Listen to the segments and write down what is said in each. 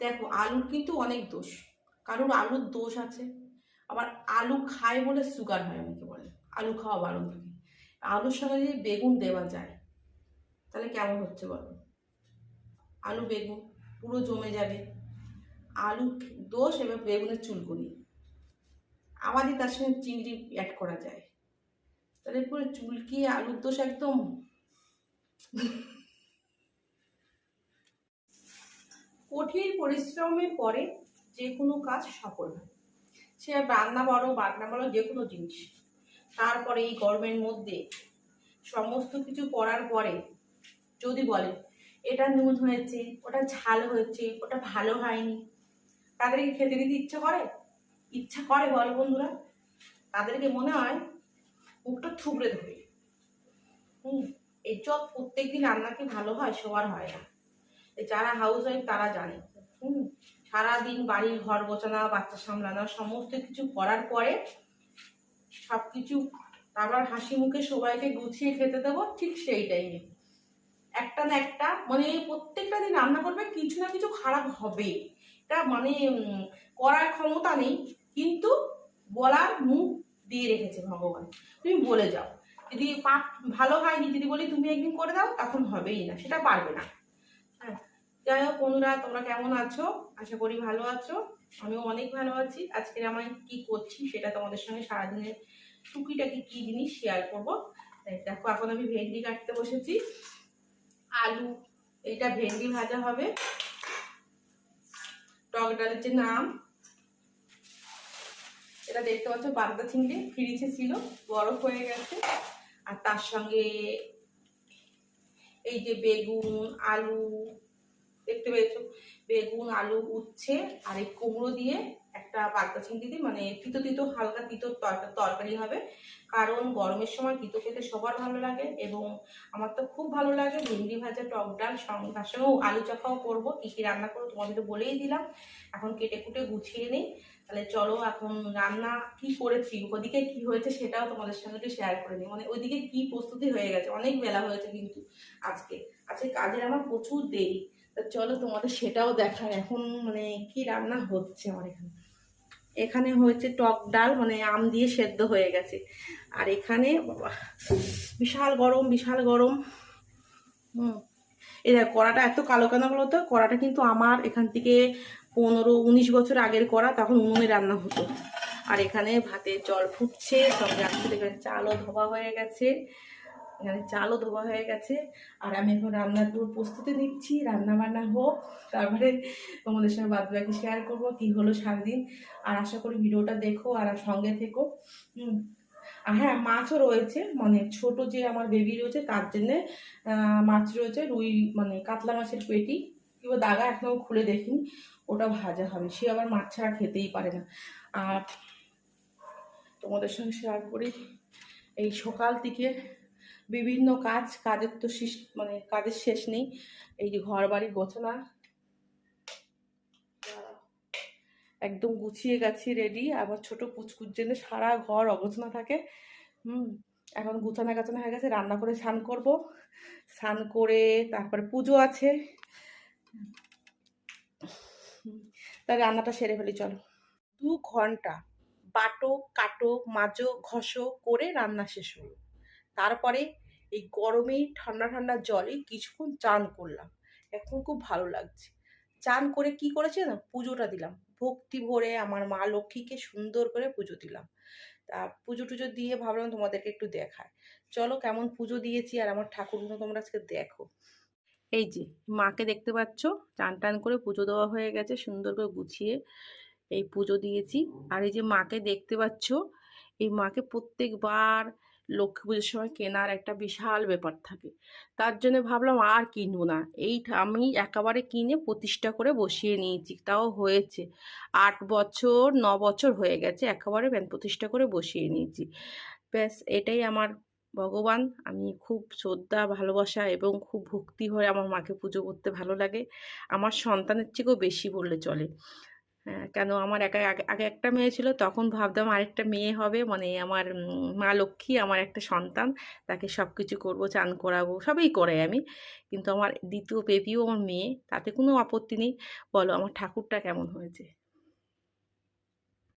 দেখো, আলুর কিন্তু অনেক দোষ। কারোর আলুর দোষ আছে। আবার আলু খায় বলে সুগার হয় অনেকে বলে। আলু খাওয়া বারণ থাকে। আলুর সঙ্গে যদি বেগুন দেওয়া যায়, তাহলে কেমন হচ্ছে বলো? আলু, বেগুন পুরো জমে যাবে। আলু দোষ এবার বেগুনের চুলকুনি। আমাদের তার সঙ্গে চিংড়ি অ্যাড করা যায়। তাহলে পুরো চুলকি আলুর দোষ একদম। কঠিন পরিশ্রমের পরে যে কোনো কাজ সফল হয়। সে রান্না বড় বাটনা বড় যে কোনো জিনিস। তারপরে এই গরমের মধ্যে সমস্ত কিছু করার পরে যদি বলে, এটা নুন হয়েছে, ওটা ঝাল হয়েছে, ওটা ভালো হয়নি। তাদেরকে খেতে দিতে ইচ্ছা করে? ইচ্ছা করে বল বন্ধুরা। তাদেরকে মনে হয় মুখটা থুবড়ে ধরে। হুম, এই চপ প্রত্যেকদিন রান্না কি ভালো হয় সবার হয় না। যারা হাউস ওয়াইফ তারা জানে। হুম? সারাদিন বাড়ির ঘর গোছানো, বাচ্চা সামলানো, সমস্ত কিছু করার পরে সব কিছু তারপর হাসি মুখে সবাইকে গুছিয়ে খেতে দেবো ঠিক সেই টাইমে একটা না একটা মানে প্রত্যেকটা দিন রান্না করবে, কিছু না কিছু খারাপ হবে। এটা মানে করার ক্ষমতা নেই, কিন্তু বলার মুখ দিয়ে রেখেছে ভগবান। তুমি বলে যাও। যদি পাক ভালো হয়নি, যদি বলি, তুমি একদিন করে দাও, তখন হবেই না। সেটা পারবে না। যাই হোক বন্ধুরা, তোমরা কেমন আছো? আশা করি ভালো আছো। আমিও অনেক ভালো আছি। আজকে আমি কি করছি সেটা তোমাদের সঙ্গে সারাদিনের টুকিটাকি কি জিনিস শেয়ার করব। দেখো এখন আমি ভেন্ডি কাটতে বসেছি। আলু, এইটা ভেন্ডি ভাজা হবে। টক ডালের যে নাম, এটা দেখতে পাচ্ছ বাগদা চিংড়ি ফ্রিজে ছিল, বরফ হয়ে গেছে। আর তার সঙ্গে এই যে বেগুন আলু দেখতে পেয়েছ? বেগুন আলু উচ্ছে আর এই কুমড়ো দিয়ে একটা বাগদা চিংড়ি দিয়ে মানে তিতো তিতো, হালকা তিতো তরকা- তরকারি হবে। কারণ গরমের সময় তিতো খেতে সবার ভালো লাগে এবং আমার তো খুব ভালো লাগে। ভেন্ডি ভাজা, টক ডাল তার সঙ্গেও আলু চাখাও করব। কী কী রান্না করব তোমাদের বলেই দিলাম। এখন কেটে কুটে গুছিয়ে নিই। তাহলে চলো এখন রান্না কি করেছি, ওদিকে কি হয়েছে সেটাও তোমাদের সঙ্গে একটু শেয়ার করে নিই। মানে ওইদিকে কি প্রস্তুতি হয়ে গেছে, অনেক বেলা হয়েছে কিন্তু আজকে। আজকে কাজের আমার প্রচুর দেরি। তা চলো তোমাদের সেটাও দেখার এখন মানে কি রান্না হচ্ছে আমার এখানে? এখানে হয়েছে টক ডাল মানে আম দিয়ে সেদ্ধ হয়ে গেছে। আর এখানে বিশাল গরম বিশাল গরম। হুম। দেখ, কড়াটা এত কালো কেন তো? কড়াটা কিন্তু আমার এখান থেকে পনেরো, উনিশ বছর আগের করা তখন উনুনে রান্না হতো। আর এখানে ভাতে জল ফুটছে আসলে এখানে চালও ধোয়া হয়ে গেছে। এখানে চালও ধোয়া হয়ে গেছে। আর আমি এখন রান্নার পুরো প্রস্তুতি নিচ্ছি, রান্না বান্না হোক, তারপরে তোমাদের সঙ্গে বাদ বাকি শেয়ার করব কী হলো সারাদিন। আর আশা করি ভিডিওটা দেখো আর সঙ্গে থেকো। আর হ্যাঁ মাছও রয়েছে মানে ছোট যে আমার বেবি রয়েছে, তার জন্যে মাছ রয়েছে, রুই মানে কাতলা মাছের পেটি। কিংবা দাগা এখনও খুলে দেখিনি, ওটা ভাজা হবে। সে আবার মাছ ছাড়া খেতেই পারে না। আর তোমাদের সঙ্গে শেয়ার করি, এই সকাল থেকে বিভিন্ন কাজ, কাজের তো শেষ মানে কাজের শেষ নেই। এই যে ঘর বাড়ি গোছানা। একদম গুছিয়ে গেছি রেডি আবার ছোট পুচকুর জন্য সারা ঘর অগোছনা থাকে। হুম, এখন গুছানা গাছানা হয়ে গেছে, রান্না করে স্নান করব। স্নান করে তারপরে পুজো আছে। তাই রান্নাটা সেরে ফেলি, চলো। দু ঘণ্টা বাটো, কাটো, মাজো, ঘষো করে রান্না শেষ হলো। তারপরে এই গরমে ঠান্ডা ঠান্ডা জলে কিছুক্ষণ চান করলাম। এখন খুব ভালো লাগছে। চান করে কি করেছে না? পুজোটা দিলাম। ভক্তি ভরে আমার মা লক্ষ্মীকে সুন্দর করে পুজো দিলাম। তা পুজো টুজো দিয়ে ভাবলাম তোমাদেরকে একটু দেখায় চলো কেমন পুজো দিয়েছি আর আমার ঠাকুরগুলো তোমরা আজকে দেখো। এই যে মাকে দেখতে পাচ্ছ? চান টান করে পুজো দেওয়া হয়ে গেছে সুন্দর করে গুছিয়ে এই পুজো দিয়েছি। আর এই যে মাকে দেখতে পাচ্ছ? এই মাকে প্রত্যেকবার লক্ষ্মী পুজোর সময় কেনার একটা বিশাল ব্যাপার থাকে। তার জন্য ভাবলাম আর কিনবো না। এই আমি একেবারে কিনে প্রতিষ্ঠা করে বসিয়ে নিয়েছি। তাও হয়েছে। আট বছর, ন বছর হয়ে গেছে একেবারে ব্যান প্রতিষ্ঠা করে বসিয়ে নিয়েছি। ব্যাস, এটাই আমার ভগবান। আমি খুব শ্রদ্ধা, ভালোবাসা এবং খুব ভক্তি হয়ে আমার মাকে পুজো করতে ভালো লাগে। আমার সন্তানের থেকেও বেশি বললে চলে। কেন আমার একা আগে একটা মেয়ে ছিল, তখন ভাবতাম আরেকটা মেয়ে হবে। মানে আমার মা লক্ষ্মী, আমার একটা সন্তান। তাকে সব কিছু করব, চান করাবো, সবই করাই আমি। কিন্তু আমার দ্বিতীয় বেবিও আমার মেয়ে, তাতে কোনো আপত্তি নেই। বলো, আমার ঠাকুরটা কেমন হয়েছে?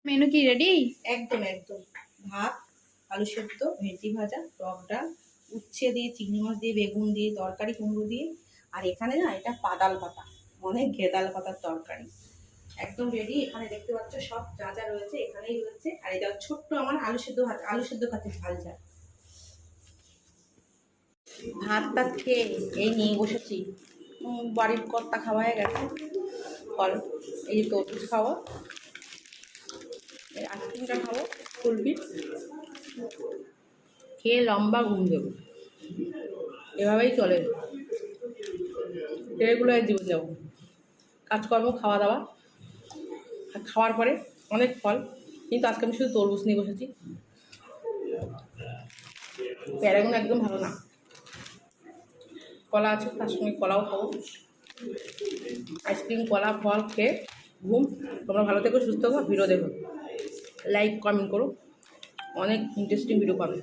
মেনু কি রেডি একদম একদম। ভাত, আলু সেদ্ধ, ভেন্ডি ভাজা, টক ডাল, উচ্ছে দিয়ে, চিংড়ি মাছ দিয়ে, বেগুন দিয়ে, তরকারি, কুমড়ো দিয়ে। আর এখানে না, এটা পাতাল পাতা অনেক গেদাল পাতার তরকারি। একদম রেডি এখানে দেখতে পাচ্ছ সব যা যা রয়েছে, এখানেই রয়েছে। আর এটা ছোট্ট আমার আলু সেদ্ধ ভাত, আলু সেদ্ধ খাচ্ছে ঝাল ঝাল। ভাত টাত খেয়ে এই নিয়ে বসেছি। বাড়ির কর্তা খাওয়া হয়ে গেছে। ফল, এই তরমুজ খাওয়া। এই আইসক্রিমটা খাব কুলপি খেয়ে লম্বা ঘুম দেবো। এভাবেই চলে। রেগুলার জীবন যাব কাজকর্ম, খাওয়া দাওয়া। খাওয়ার পরে অনেক ফল, কিন্তু আজকে আমি শুধু তরমুজ নিয়ে বসেছি। প্যারাগুন একদম ভালো না। কলা আছে, তার সঙ্গে কলাও খাব। আইসক্রিম, কলা, ফল খেয়ে ঘুম। তোমরা ভালো থেকো, সুস্থ থাকো, ভিডিও দেখো। লাইক কমেন্ট করো। অনেক ইন্টারেস্টিং ভিডিও পাবে।